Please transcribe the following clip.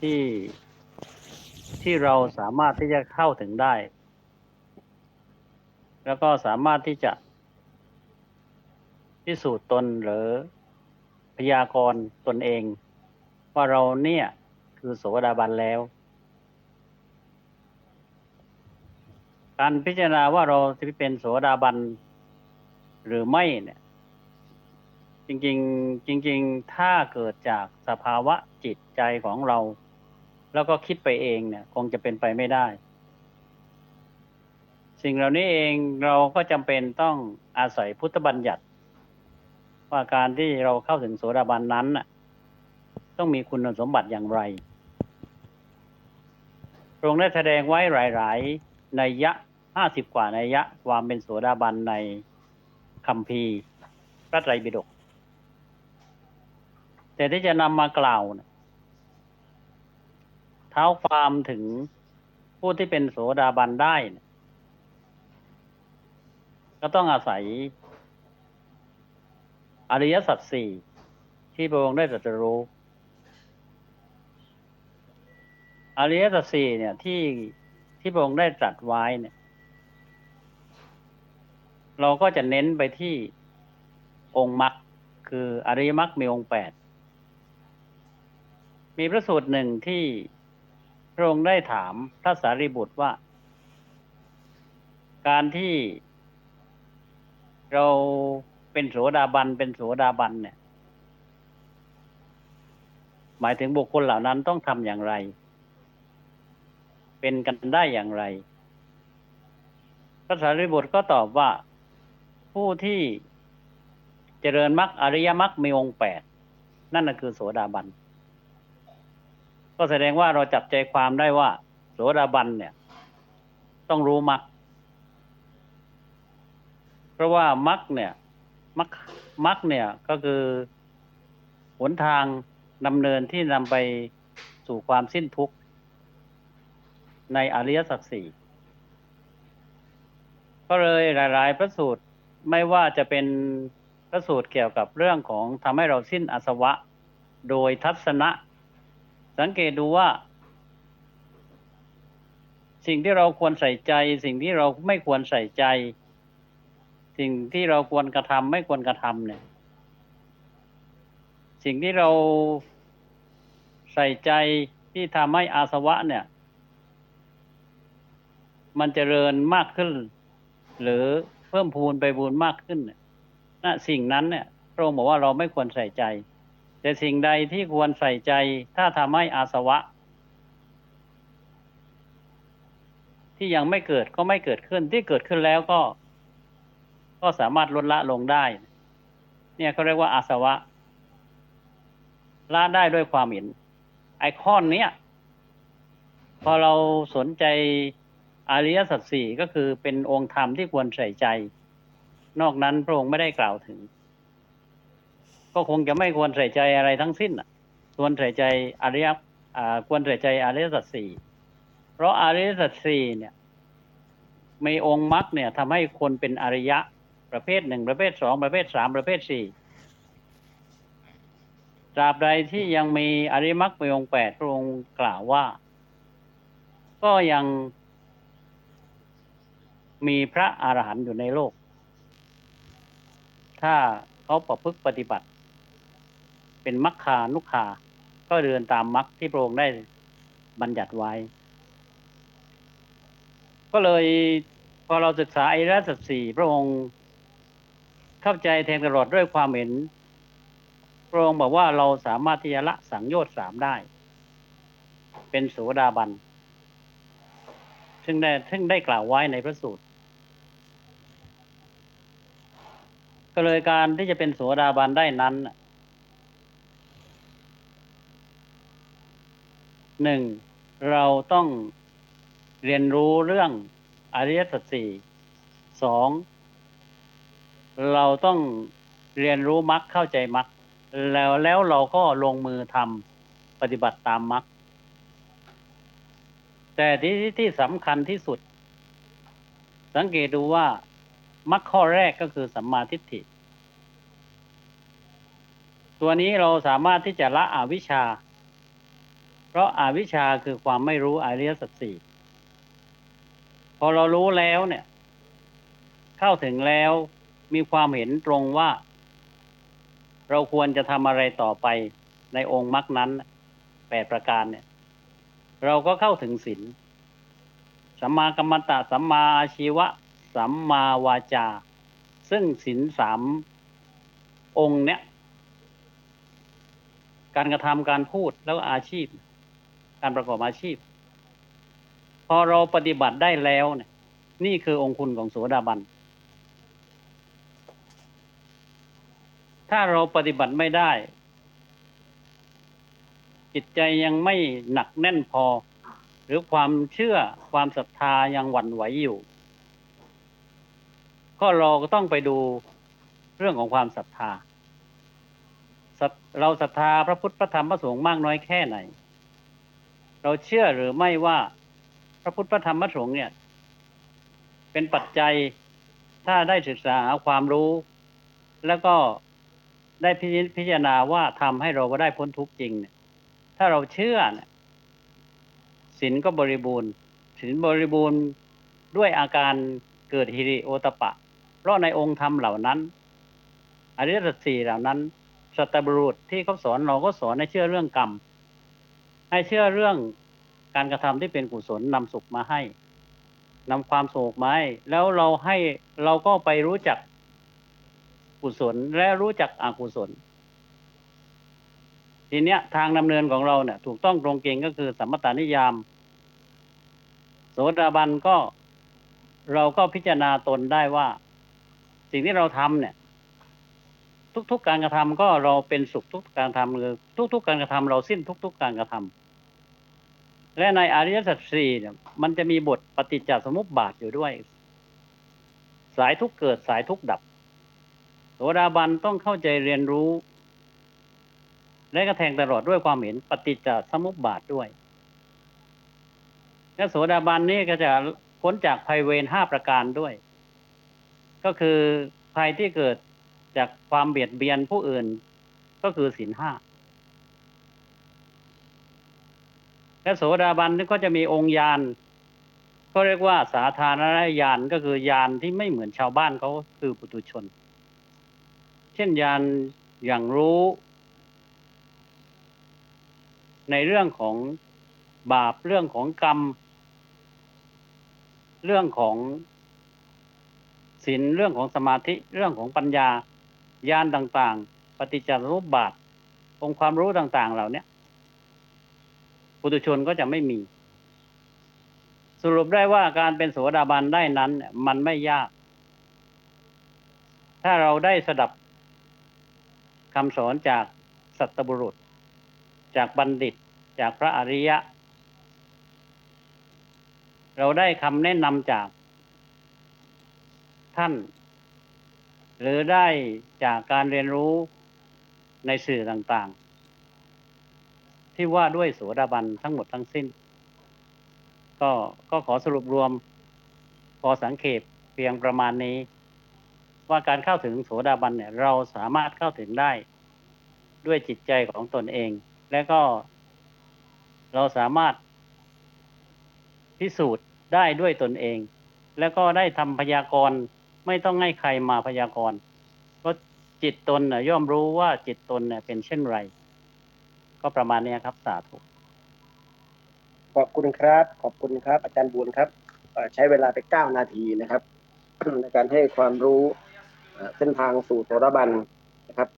ที่ที่เราสามารถที่จะเข้าถึงได้ แล้วก็สามารถที่จะ พิสูจน์ตนหรือพยากรณ์ตนเอง ว่าเราเนี่ยคือโสดาบันแล้ว การพิจารณาว่าเราจะเป็นโสดาบันหรือไม่เนี่ย จริง ๆ จริง ๆ ถ้าเกิดจากสภาวะจิตใจของเรา แล้วก็คิดไปเองเนี่ย คงจะเป็นไปไม่ได้ สิ่งเหล่านี้เองเราก็จำเป็นต้องอาศัยพุทธบัญญัติ ว่าการที่เราเข้าถึงโสดาบันนั้นน่ะต้องมีคุณสมบัติอย่างไรพระองค์ได้แสดงไว้หลาย ๆ ในยยะห้าสิบกว่าในยยะความเป็นโสดาบันในคัมภีร์พระไตรปิฎกแต่ที่จะนำมากล่าวนี่ย เท้าความถึงผู้ที่เป็นโสดาบันได้เนี่ยก็ต้องอาศัย อริยสัจสี่ที่พระองค์ได้ตรัสรู้ อริยสัจสี่เนี่ยที่ที่พระองค์ได้ตรัสไว้เนี่ย เราก็จะเน้นไปที่องค์มรรคคืออริยมรรคมีองค์แปด มีพระสูตรหนึ่งที่ พระองค์ได้ถามพระสารีบุตรว่า การที่เราเป็นโสดาบันเป็นโสดาบันเนี่ย หมายถึงบุคคลเหล่านั้นต้องทำอย่างไร เป็นกันได้อย่างไร พระสารีบุตรก็ตอบว่าผู้ที่เจริญมรรคอริยมรรคมีองค์แปดนั่นก็คือโสดาบัน ก็แสดงว่าเราจับใจความได้ว่า โสดาบันเนี่ย ต้องรู้มรรคเพราะว่ามรรคเนี่ยมรรคมรรคเนี่ยก็คือหนทางดำเนินที่นำไปสู่ความสิ้นทุกข์ ในอริยสัจสี่ก็เลยหลาย ๆ พระสูตรไม่ว่าจะเป็นพระสูตรเกี่ยวกับเรื่องของทำให้เราสิ้นอาสวะ โดยทัศนะ สังเกตดูว่า สิ่งที่เราควรใส่ใจ สิ่งที่เราไม่ควรใส่ใจ สิ่งที่เราควรกระทำไม่ควรกระทำเนี่ย สิ่งที่เราใส่ใจที่ทำให้อาสวะเนี่ย มันเจริญมากขึ้น หรือเพิ่มพูนไปบูนมากขึ้นเนี่ยนะสิ่งนั้นเนี่ยพระองค์บอกว่าเราไม่ควรใส่ใจ แต่สิ่งใดที่ควรใส่ใจถ้าทำให้อาสวะ ที่ยังไม่เกิดก็ไม่เกิดขึ้นที่เกิดขึ้นแล้วก็ ก็สามารถลดละลงได้ เนี่ยเขาเรียกว่าอาสวะละได้ด้วยความเห็น ไอคอนเนี้ยพอเราสนใจอริยสัจสี่ก็คือเป็นองค์ธรรมที่ควรใส่ใจ นอกนั้นพระองค์ไม่ได้กล่าวถึง ก็คงจะไม่ควรใส่ใจอะไรทั้งสิ้นอะควรใส่ใจอริยควรใส่ใจอริยสัจสี่เพราะอริยสัจสี่เนี่ยมีองค์มรรคเนี่ยทำให้คนเป็นอริยะ ประเภทหนึ่งประเภทสองประเภทสามประเภทสี่ตราบใดที่ยังมีอริยมรรคมีองแปดพระองค์กล่าวว่า ก็ยังมีพระอรหันต์อยู่ในโลก ถ้าเขาประพฤติปฏิบัติ เป็นมัคคานุคา ก็เดินตามมัคที่พระองค์ได้บัญญัติไว้ ก็เลยพอเราศึกษาไอรัสสี่พระองค์เข้าใจแทงตลอดด้วยความเห็น พระองค์บอกว่าเราสามารถที่จะละสังโยชน์สามได้ เป็นโสดาบัน ซึ่งได้ซึ่งได้กล่าวไว้ในพระสูตร ก็เลยการที่จะเป็นโสดาบันได้นั้นน่ะ หนึ่งเราต้องเรียนรู้เรื่องอริยสัจสี่สองเราต้องเรียนรู้มรรคเข้าใจมรรคแล้วแล้วเราก็ลงมือทำปฏิบัติตามมรรคแต่ที่ที่สำคัญที่สุด สังเกตดูว่ามรรคข้อแรกก็คือสัมมาทิฏฐิ ตัวนี้เราสามารถที่จะละอวิชชา เพราะอาวิชชาคือความไม่รู้อริยสัจสี่พอเรารู้แล้วเนี่ย เข้าถึงแล้วมีความเห็นตรงว่า เราควรจะทำอะไรต่อไปในองค์มรรคนั้นแปดประการเนี่ย เราก็เข้าถึงศีลสัมมากัมมันตะสัมมาอาชีวะ สัมมาวาจา ซึ่งศีลสามองค์เนี้ยการกระทำการพูดแล้วอาชีพ การประกอบอาชีพ พอเราปฏิบัติได้แล้วเนี่ย นี่คือองคุณของโสดาบัน ถ้าเราปฏิบัติไม่ได้ จิตใจยังไม่หนักแน่นพอ หรือความเชื่อความศรัทธายังหวั่นไหวอยู่ ก็เราก็ต้องไปดูเรื่องของความศรัทธาเราศรัทธาพระพุทธพระธรรมพระสงฆ์มากน้อยแค่ไหน เราเชื่อหรือไม่ว่าพระพุทธพระธรรมพระสงฆ์เนี่ย เป็นปัจจัยถ้าได้ศึกษาหาความรู้ แล้วก็ได้พิจพิจารณาว่าทำให้เราได้พ้นทุกข์จริงเนี่ย ถ้าเราเชื่อเนี่ยศีลก็บริบูรณ์ศีลบริบูรณ์ด้วยอาการเกิดฮิริโอตปปะเพราะในองค์ธรรมเหล่านั้นอริยสัจสี่เหล่านั้นสัตบุรุษที่เขาสอนเราก็สอนให้เชื่อเรื่องกรรม ให้เชื่อเรื่องการกระทำที่เป็นกุศลนำสุขมาให้นำความโศกมาให้แล้วเราให้เราก็ไปรู้จักกุศลและรู้จักอกุศล ทีเนี้ยทางดำเนินของเราเนี่ย ถูกต้องตรงเกณฑ์ก็คือสัมมตานิยาม โสดาบันก็เราก็พิจารณาตนได้ว่า สิ่งที่เราทำเนี่ย ทุก ๆการกระทำก็เราเป็นสุขทุกการกระทำคือทุก ๆ การกระทำเราสิ้นทุก ๆ การกระทำ และในอริยสัจสี่เนี่ยมันจะมีบทปฏิจจสมุปบาทอยู่ด้วย สายทุกเกิดสายทุกดับโสดาบันต้องเข้าใจเรียนรู้ และกระแทงตลอดด้วยความเห็นปฏิจจสมุปบาทด้วยและโสดาบันนี่ก็จะพ้นจากภัยเวรห้าประการด้วย ก็คือภัยที่เกิดจากความเบียดเบียนผู้อื่นก็คือศีลห้า และโสดาบันนี่ก็จะมีองค์ยานก็เรียกว่าสาธารณญาณก็คือยานที่ไม่เหมือนชาวบ้านเขาคือปุถุชน เช่นยานอย่างรู้ ในเรื่องของบาปเรื่องของกรรม เรื่องของศีลเรื่องของสมาธิเรื่องของปัญญาญาณต่าง ๆ ปฏิจจสมุปบาทองค์ความรู้ต่าง ๆ เหล่านี้ ปุถุชนก็จะไม่มี สรุปได้ว่าการเป็นโสดาบันได้นั้น มันไม่ยาก ถ้าเราได้สดับคำสอนจากสัตบุรุษ จากบัณฑิต จากพระอริยะ เราได้คำแนะนำจากท่าน หรือได้จากการเรียนรู้ในสื่อต่างๆ ที่ว่าด้วยโสดาบันทั้งหมดทั้งสิ้น ก็ก็ขอสรุปรวม พอสังเขปเพียงประมาณนี้ ว่าการเข้าถึงโสดาบันเนี่ย เราสามารถเข้าถึงได้ ด้วยจิตใจของตนเอง และก็ เราสามารถ พิสูจน์ได้ด้วยตนเอง แล้วก็ได้ทำพยากรณ์ไม่ต้องให้ใครมาพยากรณ์เพราะจิตตนน่ย่อมรู้ว่าจิตตนเนี่ยเป็นเช่นไร ก็ประมาณเนี้ยครับ สาธุ ขอบคุณครับ ขอบคุณครับ อาจารย์บุญครับเอ่อใช้เวลาไปเก้านาทีนะครับ ในการให้ความรู้เอ่อเส้นทางสู่โสดาบันนะครับ